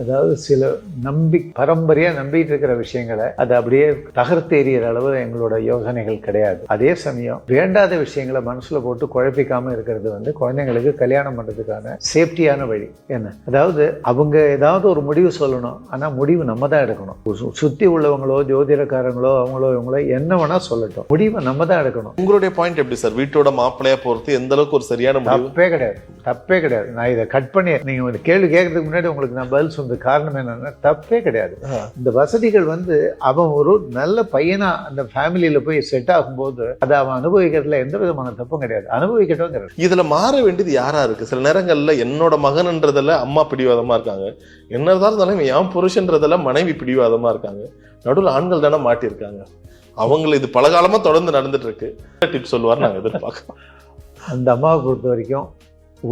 அதாவது சில நம்பி பரம்பரையா நம்பிட்டு இருக்கிற விஷயங்களை அது அப்படியே தகர்த்து எறிகிற அளவு எங்களோட யோசனைகள் கிடையாது. அதே சமயம் வேண்டாத விஷயங்களை மனசுல போட்டு குழப்பிக்காம இருக்கிறது வந்து குழந்தைங்களுக்கு கல்யாணம் பண்றதுக்கான சேஃப்டியான வழி. என்ன? அதாவது அவங்க ஏதாவது ஒரு முடிவு சொல்லணும். ஆனா முடிவு நம்ம தான் எடுக்கணும். சு- சுத்தி உள்ளவங்களோ ஜோதிடக்காரங்களோ அவங்களோ இவங்களோ என்ன வேணா சொல்லட்டும். முடிவை நம்ம தான் எடுக்கணும். உங்களுடைய பாயிண்ட் எப்படி சார் வீட்டோட மாப்பிள்ளையா பொறுத்து எந்த அளவுக்கு ஒரு சரியான தப்பே கிடையாது. தப்பே கிடையாது. நான் இதை கட் பண்ணி நீங்க கேள்வி கேட்கறதுக்கு முன்னாடி உங்களுக்கு நான் பதில் சொன்ன காரணம் என்னன்னா தப்பே கிடையாது. இந்த வசதிகள் வந்து அவன் ஒரு நல்ல பையனா அந்த ஃபேமிலியில போய் செட் ஆகும்போது அதை அவன் அனுபவிக்கிறதுல எந்த விதமான தப்பும் கிடையாது. அனுபவிக்கட்டும்ங்கிறது. இதுல மாற வேண்டியது யாரா இருக்கு? சில நேரங்கள்ல என்னோட மகன்ன்றதுல அம்மா பிடிவாதமா இருக்காங்க. என்னதான் இருந்தாலும் என் புருஷன்றதுல மனைவி பிடிவாதமா இருக்காங்க. நடுவில் ஆண்கள் தானே மாட்டியிருக்காங்க. அவங்களை இது பலகாலமா தொடர்ந்து நடந்துட்டு இருக்கு. டிப்ஸ் சொல்லுவார் நாங்க எதிர்பார்க்கலாம் அந்த அம்மாவை பொறுத்த வரைக்கும்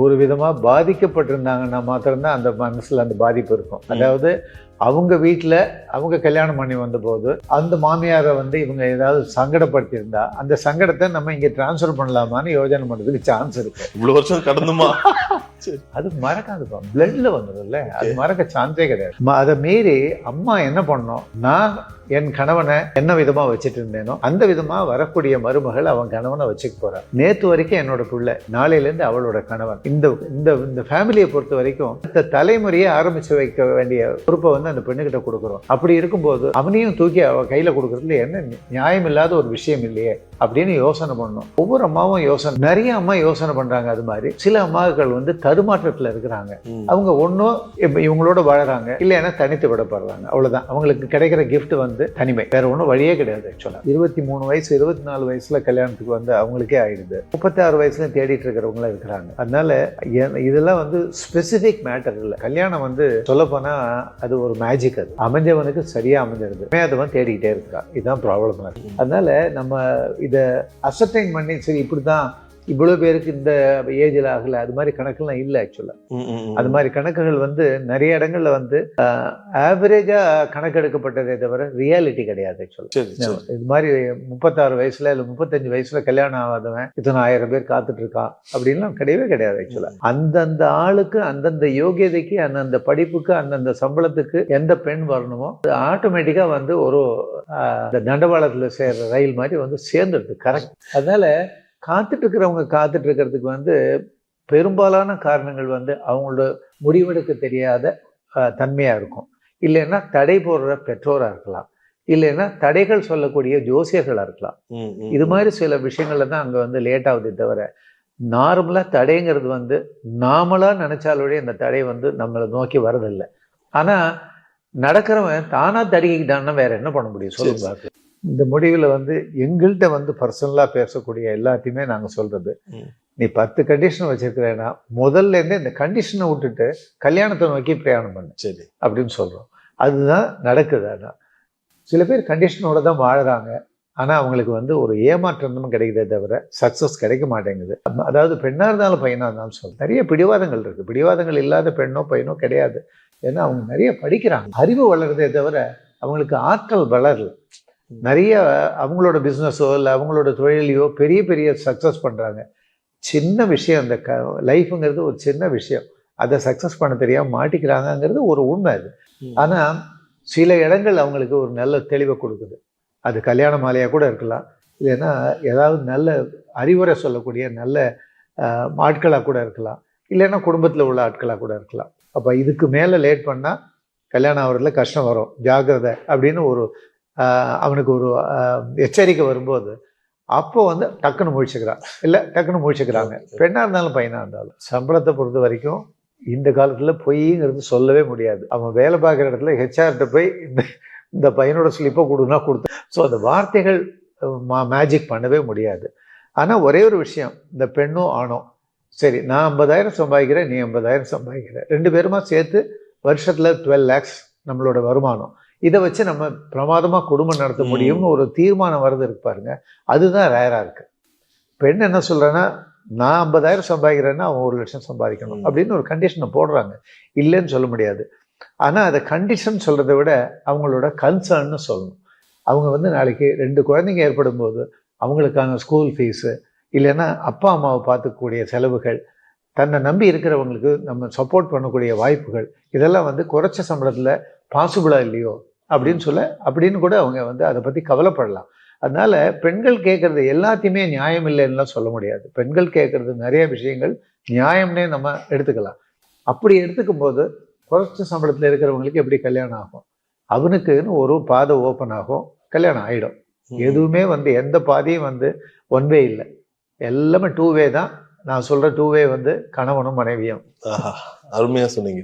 ஒரு விதமாக பாதிக்கப்பட்டிருந்தாங்கன்னா மாத்திரம்தான் அந்த மனசில் அந்த பாதிப்பு இருக்கும். அதாவது அவங்க வீட்டில் அவங்க கல்யாணம் பண்ணி வந்தபோது அந்த மாமியாரை வந்து இவங்க ஏதாவது சங்கடப்படுத்தியிருந்தா அந்த சங்கடத்தை நம்ம இங்கே டிரான்ஸ்ஃபர் பண்ணலாமான்னு யோஜனை பண்ணுறதுக்கு சான்ஸ் இருக்கு. இவ்வளோ வருஷம் கடந்துமா? அது மறக்காதுப்பா பிளட்ல வந்துடும்ல அது மறக்க சான்ஸே கிடையாது. அதை மீறி அம்மா என்ன பண்ணோம் நான் என் கணவனை என்ன விதமா வச்சுட்டு இருந்தேனோ அந்த விதமா வரக்கூடிய மருமகள் அவன் கணவனை வச்சுக்க போறான் நேத்து வரைக்கும் என்னோட பிள்ளை நாளையில இருந்து அவளோட கணவன். இந்த இந்த இந்த ஃபேமிலியை பொறுத்த வரைக்கும் இந்த தலைமுறையை ஆரம்பிச்சு வைக்க வேண்டிய பொறுப்பை வந்து அந்த பெண்ணுகிட்ட கொடுக்குறோம். அப்படி இருக்கும்போது அவனையும் தூக்கி அவ கையில கொடுக்கறதுல என்ன நியாயம் இல்லாத ஒரு விஷயம் இல்லையே அப்படின்னு யோசனை பண்ணணும். ஒவ்வொரு அம்மாவும் யோசனை நிறைய அம்மா யோசனை பண்றாங்க அது மாதிரி. சில அம்மாக்கள் வந்து தடுமாற்றத்துல இருக்கிறாங்க. அவங்க ஒன்றும் இப்போ இவங்களோட வாழறாங்க. இல்லைன்னா தனித்து விடப்படுறாங்க. அவ்வளவுதான். அவங்களுக்கு கிடைக்கிற gift வந்து தனிமை. வேற ஒன்றும் வழியே கிடையாது ஆக்சுவலாக இருபத்தி மூணு வயசு இருபத்தி நாலு வயசுல கல்யாணத்துக்கு வந்து அவங்களுக்கே ஆயிடுது. முப்பத்தாறு வயசுல தேடிட்டு இருக்கிறவங்களும் இருக்கிறாங்க. அதனால இதெல்லாம் வந்து ஸ்பெசிபிக் மேட்டர் இல்லை. கல்யாணம் வந்து சொல்லப்போனா அது ஒரு மேஜிக் அது. அமைஞ்சவனுக்கு சரியா அமைஞ்சிருது. அவன் தேடிக்கிட்டே இருக்கிறான். இதுதான் ப்ராப்ளமா இருக்கு. அதனால நம்ம இதை அசர்டைன் பண்ணி சரி இப்படிதான் இவ்வளவு பேருக்கு இந்த ஏஜில் ஆகல. அது மாதிரி கணக்கெல்லாம் இல்லை ஆக்சுவலாக. அது மாதிரி கணக்குகள் வந்து நிறைய இடங்கள்ல வந்து ஆவரேஜா கணக்கெடுக்கப்பட்டதே தவிர ரியாலிட்டி கிடையாது ஆக்சுவலாக இது மாதிரி முப்பத்தாறு வயசுல இல்ல முப்பத்தஞ்சு வயசுல கல்யாணம் ஆகாதவன் இத்தனை ஆயிரம் பேர் காத்துட்டு இருக்கான் அப்படின்லாம் கிடையவே கிடையாது ஆக்சுவலா அந்தந்த ஆளுக்கு அந்தந்த யோகியதைக்கு அந்தந்த படிப்புக்கு அந்தந்த சம்பளத்துக்கு எந்த பெண் வரணுமோ அது ஆட்டோமேட்டிக்கா வந்து ஒரு தண்டவாளத்துல சேர்ற ரயில் மாதிரி வந்து சேர்ந்துடுது கரெக்ட் அதனால காத்துட்டு இருக்கிறவங்க காத்துட்டு இருக்கிறதுக்கு வந்து பெரும்பாலான காரணங்கள் வந்து அவங்களோட முடிவெடுக்க தெரியாத ஆஹ், தன்மையா இருக்கும். இல்லைன்னா தடை போடுற பெற்றோரா இருக்கலாம். இல்லைன்னா தடைகள் சொல்லக்கூடிய ஜோசியர்களா இருக்கலாம். இது. மாதிரி சில விஷயங்கள்ல தான் அங்க வந்து லேட் ஆகுதே தவிர நார்மலா தடைங்கிறது வந்து நாமளா நினைச்சாலுடைய இந்த தடை வந்து நம்மளை நோக்கி வரதில்லை. ஆனா நடக்கிறவன் தானா தடுக்கிட்டான்னா வேற என்ன பண்ண முடியும்? சொல்லுங்க. இந்த முடிவுல வந்து எங்கள்கிட்ட வந்து பர்சனலா பேசக்கூடிய எல்லாத்தையுமே நாங்க சொல்றது. ம். நீ பத்து கண்டிஷன் வச்சிருக்கிறேன்னா முதல்ல இருந்தே இந்த கண்டிஷனை விட்டுட்டு கல்யாணத்தை நோக்கி பிரயாணம் பண்ணு. சரி. அப்படின்னு சொல்றோம். அதுதான் நடக்குது அதான். சில பேர் கண்டிஷனோட தான் வாழுறாங்க. ஆனா அவங்களுக்கு வந்து ஒரு ஏமாற்றம் கிடைக்குதே தவிர சக்சஸ் கிடைக்க மாட்டேங்குது. அதாவது பெண்ணா இருந்தாலும் பையனா இருந்தாலும் சொல்ல நிறைய பிடிவாதங்கள் இருக்கு. பிடிவாதங்கள் இல்லாத பெண்ணோ பையனோ கிடையாது. ஏன்னா அவங்க நிறைய படிக்கிறாங்க. அறிவு வளருதே தவிர அவங்களுக்கு ஆற்றல் வளரல. நிறைய அவங்களோட பிஸ்னஸோ இல்லை அவங்களோட தொழிலையோ பெரிய பெரிய சக்ஸஸ் பண்றாங்க. சின்ன விஷயம் அந்த க லைஃப்ங்கிறது ஒரு சின்ன விஷயம். அதை சக்ஸஸ் பண்ண தெரியாம மாட்டிக்கிறாங்கங்கிறது ஒரு உண்மை அது. ம். ஆனா சில இடங்கள் அவங்களுக்கு ஒரு நல்ல தெளிவை கொடுக்குது. அது கல்யாண மாலையா கூட இருக்கலாம். இல்லைன்னா ஏதாவது நல்ல அறிவுரை சொல்லக்கூடிய நல்ல ஆஹ், ஆட்களா கூட இருக்கலாம். இல்லைன்னா குடும்பத்துல உள்ள ஆட்களா கூட இருக்கலாம். அப்ப இதுக்கு மேல லேட் பண்ணா கல்யாணம் ஆகிறதுல கஷ்டம் வரும். ஜாக்கிரதை அப்படின்னு ஒரு அவனுக்கு ஒரு எச்சரிக்கை வரும்போது அப்போ வந்து டக்குன்னு முழிச்சுக்கிறான். இல்லை டக்குன்னு முழிச்சுக்கிறாங்க. பெண்ணா இருந்தாலும் பையனா இருந்தாலும். சம்பளத்தை பொறுத்த வரைக்கும் இந்த காலத்துல பொய்ங்கிறது சொல்லவே முடியாது. அவன் வேலை பார்க்குற இடத்துல ஹெச்ஆர்கிட்ட போய் இந்த இந்த பையனோட ஸ்லிப்பை கொடுனா கொடுத்து. ஸோ அந்த வார்த்தைகள் மேஜிக் பண்ணவே முடியாது. ஆனா ஒரே ஒரு விஷயம். இந்த பெண்ணும் ஆணும். சரி நான் ஐம்பதாயிரம் சம்பாதிக்கிறேன் நீ ஐம்பதாயிரம் சம்பாதிக்கிற. ரெண்டு பேருமா சேர்த்து வருஷத்துல டுவெல் லேக்ஸ் நம்மளோட வருமானம். இதை வச்சு நம்ம பிரமாதமா குடும்பம் நடத்த. முடியும்னு ஒரு தீர்மானம் வருது இருக்கு பாருங்க அதுதான் ரேரா இருக்கு பெண் என்ன சொல்றேன்னா நான் ஐம்பதாயிரம் சம்பாதிக்கிறேன்னா அவன் ஒரு லட்சம் சம்பாதிக்கணும். அப்படின்னு ஒரு கண்டிஷனை போடுறாங்க இல்லைன்னு சொல்ல முடியாது ஆனா அதை கண்டிஷன் சொல்றதை விட அவங்களோட கன்சர்ன்னு சொல்லணும் அவங்க வந்து நாளைக்கு ரெண்டு குழந்தைங்க ஏற்படும் போது அவங்களுக்கான ஸ்கூல் ஃபீஸு இல்லைன்னா அப்பா அம்மாவை பார்த்துக்கக்கூடிய செலவுகள் தன்னை நம்பி இருக்கிறவங்களுக்கு நம்ம சப்போர்ட் பண்ணக்கூடிய வாய்ப்புகள் இதெல்லாம் வந்து குறைச்ச சம்பளத்தில் பாசிபிளாக இல்லையோ அப்படின்னு சொல்ல அப்படின்னு கூட அவங்க வந்து அதை பற்றி கவலைப்படலாம். அதனால பெண்கள் கேட்கறது எல்லாத்தையுமே நியாயம் இல்லைன்னுலாம் சொல்ல முடியாது. பெண்கள் கேட்கறது நிறைய விஷயங்கள் நியாயம்னே நம்ம எடுத்துக்கலாம். அப்படி எடுத்துக்கும் போது குறைச்ச சம்பளத்தில் இருக்கிறவங்களுக்கு எப்படி கல்யாணம் ஆகும்? அவனுக்குன்னு ஒரு பாதை ஓப்பன் ஆகும் கல்யாணம் ஆயிடும். எதுவுமே வந்து எந்த பாதையும் வந்து ஒன் வே இல்லை. எல்லாமே டூ வே தான். நான் சொல்ற டூ வே வந்து கணவனும் மனைவியும். ஆஹா, அருமையா சொன்னீங்க.